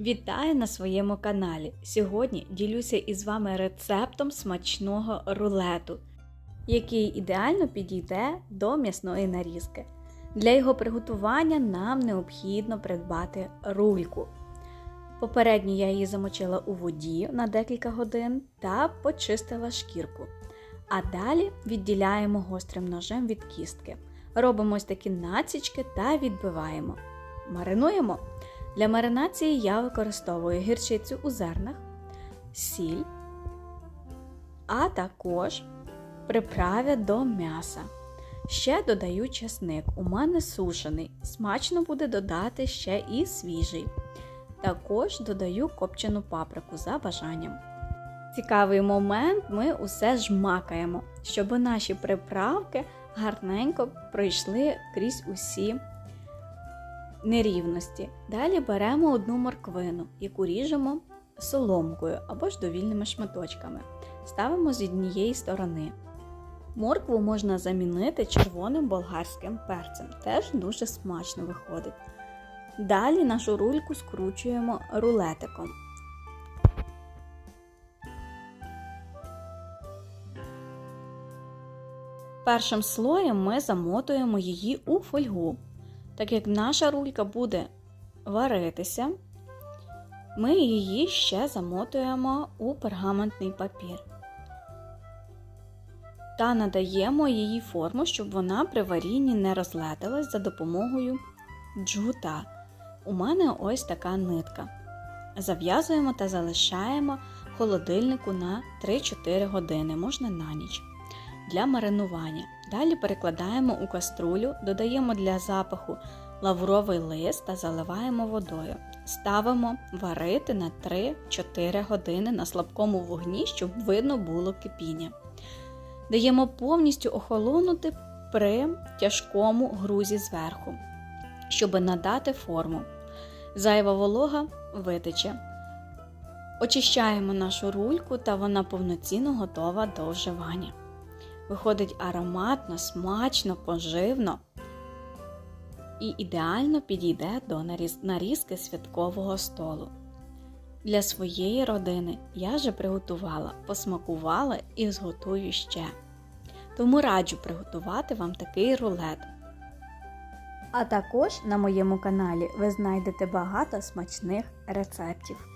Вітаю на своєму каналі. Сьогодні ділюся із вами рецептом смачного рулету, який ідеально підійде до м'ясної нарізки. Для його приготування нам необхідно придбати рульку. Попередньо я її замочила у воді на декілька годин та почистила шкірку. А далі відділяємо гострим ножем від кістки. Робимо ось такі націчки та відбиваємо. Маринуємо. Для маринації я використовую гірчицю у зернах, сіль, а також приправи до м'яса. Ще додаю чесник. У мене сушений. Смачно буде додати ще і свіжий. Також додаю копчену паприку за бажанням. Цікавий момент ми усе жмакаємо, щоб наші приправки гарненько пройшли крізь усі нерівності. Далі беремо одну морквину, яку ріжемо соломкою або ж довільними шматочками. Ставимо з однієї сторони. Моркву можна замінити червоним болгарським перцем, теж дуже смачно виходить. Далі нашу рульку скручуємо рулетиком. Першим слоєм ми замотуємо її у фольгу. Так як наша рулька буде варитися, ми її ще замотуємо у пергаментний папір та надаємо її форму, щоб вона при варінні не розлетилась за допомогою джгута. У мене ось така нитка. Зав'язуємо та залишаємо холодильнику на 3-4 години, можна на ніч. Для маринування. Далі перекладаємо у каструлю, додаємо для запаху лавровий лист та заливаємо водою. Ставимо варити на 3-4 години на слабкому вогні, щоб видно було кипіння. Даємо повністю охолонути при тяжкому грузі зверху, щоб надати форму. Зайва волога витече. Очищаємо нашу рульку та вона повноцінно готова до вживання. Виходить ароматно, смачно, поживно і ідеально підійде до нарізки святкового столу. Для своєї родини я вже приготувала, посмакувала і зготую ще. Тому раджу приготувати вам такий рулет. А також на моєму каналі ви знайдете багато смачних рецептів.